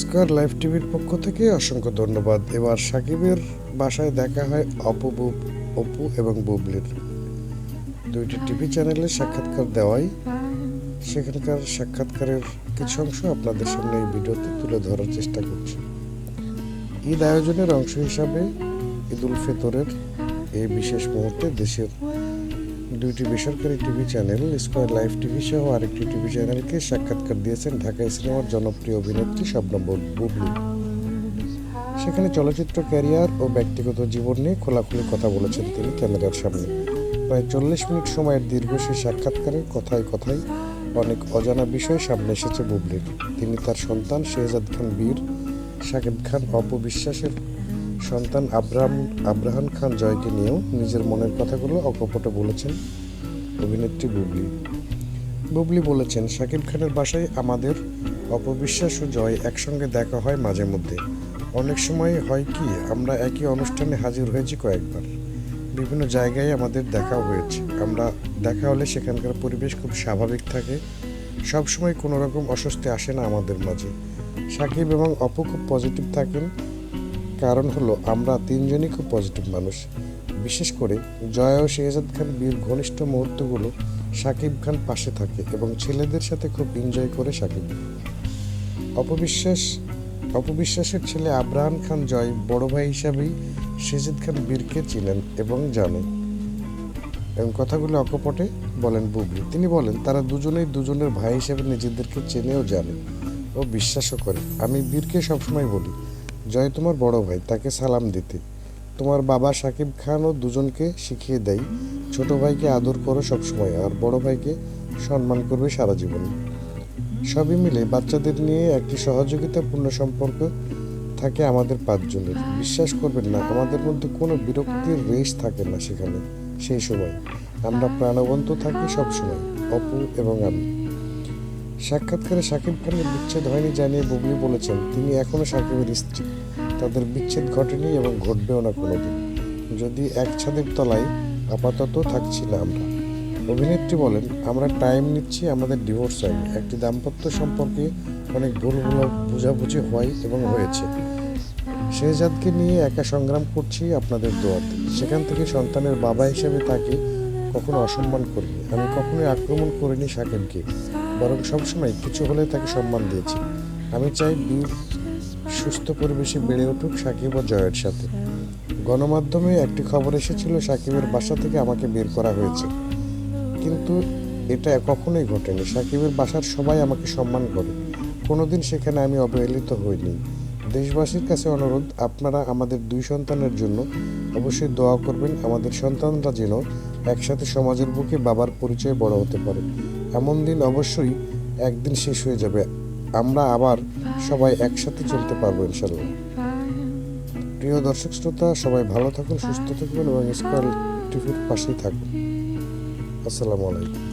Square live টিভির পক্ষ থেকে অসংখ্য ধন্যবাদ। এবার সাকিবের বাসায় দেখা হয় অপু বুব অপু এবং বুবলির। দুইটি টিভি চ্যানেলে সাক্ষাৎকার দেওয়াই। সেখানকার সাক্ষাৎকারের কিছু অংশ আপনাদের সামনে এই ভিডিওতে তুলে ধরার চেষ্টা করছি। ঈদ আয়োজনের অংশ হিসাবে ঈদ উল ফিতরের এই বিশেষ মুহূর্তে দেশের দুইটি বেসরকারি TV channel, Square live TV সহ আরেকটি টিভি চ্যানেলকে সাক্ষাৎকার দিয়েছেন ঢাকাই সিনেমার জনপ্রিয় অভিনেত্রী শবনম বুবলি। সেখানে চলচ্চিত্র, ক্যারিয়ার ও ব্যক্তিগত জীবন নিয়ে খোলাখুলি কথা বলেছেন তিনি ক্যামেরার সামনে। প্রায় চল্লিশ মিনিট সময়ের দীর্ঘ সেই সাক্ষাৎকারের কথায় কথায় অনেক অজানা বিষয় সামনে এসেছে বুবলির। তিনি তার সন্তান শেহজাদ খান বীর, শাকিব খান অপবিশ্বাসের সন্তান আব্রাহাম আব্রাহাম খান জয়কে নিয়েও নিজের মনের কথাগুলো অকপটে বলেছেন অভিনেত্রী বুবলি। বুবলি বলেছেন, শাকিব খানের বাসায় আমাদের অপবিশ্বাস ও জয় একসঙ্গে দেখা হয় মাঝে মধ্যে। অনেক সময় হয় কি, আমরা একই অনুষ্ঠানে হাজির হয়েছি কয়েকবার। বিভিন্ন জায়গায় আমাদের দেখা হয়েছে। আমরা দেখা হলে সেখানকার পরিবেশ খুব স্বাভাবিক থাকে। সবসময় কোনো রকম অস্বস্তি আসে না আমাদের মাঝে। সাকিব এবং অপু খুব পজিটিভ থাকেন। কারণ হলো আমরা তিনজনই খুব পজিটিভ মানুষ। বিশেষ করে জয়া ও শেহজাদ খান বীর ঘনিষ্ঠ মুহূর্তগুলো সাকিব খান পাশে থাকে এবং ছেলেদের সাথে খুব এনজয় করে সাকিব। অপবিশ্বাস, অপবিশ্বাসের ছেলে আব্রাহাম খান জয় বড় ভাই হিসাবেই শেহজাদ খান বীরকে চিনেন এবং জানেন। এবং কথাগুলো অকপটে বলেন বুবলি। তিনি বলেন, তারা দুজনেই দুজনের ভাই হিসেবে নিজেদেরকে চেনেও জানে ও বিশ্বাসও করে। আমি বীরকে সবসময় বলি। জয় তোমার বড় ভাই, তাকে সালাম দিতে। তোমার বাবা সাকিব খানও দুজনকে শিখিয়ে দেয়, ছোট ভাইকে আদর করো সবসময় আর বড় ভাইকে সম্মান করবে সারা জীবন। সবই মিলে বাচ্চাদের নিয়ে একটি সহযোগিতাপূর্ণ সম্পর্ক থাকে আমাদের পাঁচজনের। বিশ্বাস করবেন না, আমাদের মধ্যে কোনো বিরক্তির রেশ থাকে না সেখানে, সেই সময়। আমরা প্রাণবন্ত থাকি সবসময়, অপু এবং আমি। সাক্ষাৎকারে সাকিব খানের বিচ্ছেদ হয়নি জানিয়ে বুবলি বলেছেন, তিনি এখনও সাকিবের স্ত্রী। তাদের বিচ্ছেদ ঘটেনি এবং ঘটবেও না কোনোদিন। যদি এক ছাদের তলায় আপাতত থাকছি না আমরা। অভিনেত্রী বলেন, আমরা টাইম নিচ্ছি আমাদের ডিভোর্স হয়নি একটি দাম্পত্য সম্পর্কে অনেক ভুল ভুল বোঝাবুঝি হয় এবং হয়েছে। শেহজাদকে নিয়ে একা সংগ্রাম করছি আপনাদের দোয়াতে। সেখান থেকে সন্তানের বাবা হিসেবে তাকে কখনো অসম্মান করিনি। আমি কখনোই আক্রমণ করিনি সাকিবকে। বরং সবসময় কিছু হলে তাকে সম্মান দিয়েছি। আমি চাই বীর, সুস্থ পরিবেশে বেড়ে উঠুক সাকিব ও জয়ের সাথে। গণমাধ্যমে একটি খবর এসেছিল, সাকিবের বাসা থেকে আমাকে বের করা হয়েছে। কিন্তু এটা কখনোই ঘটেনি। সাকিবের বাসার সবাই আমাকে সম্মান করে। কোনোদিন সেখানে আমি অবহেলিত হইনি। দেশবাসীর কাছে অনুরোধ, আপনারা আমাদের দুই সন্তানের জন্য অবশ্যই দোয়া করবেন। আমাদের সন্তানরা যেন একসাথে সমাজের বুকে বাবার পরিচয়ে বড় হতে পারে। এমন দিন অবশ্যই একদিন শেষ হয়ে যাবে। আমরা আবার সবাই একসাথে চলতে পারব ইনশাল্লাহ প্রিয় দর্শক শ্রোতা, সবাই ভালো থাকুন, সুস্থ থাকবেন এবং স্কোয়ার টিভির পাশেই থাকবেন আসসালামু আলাইকুম।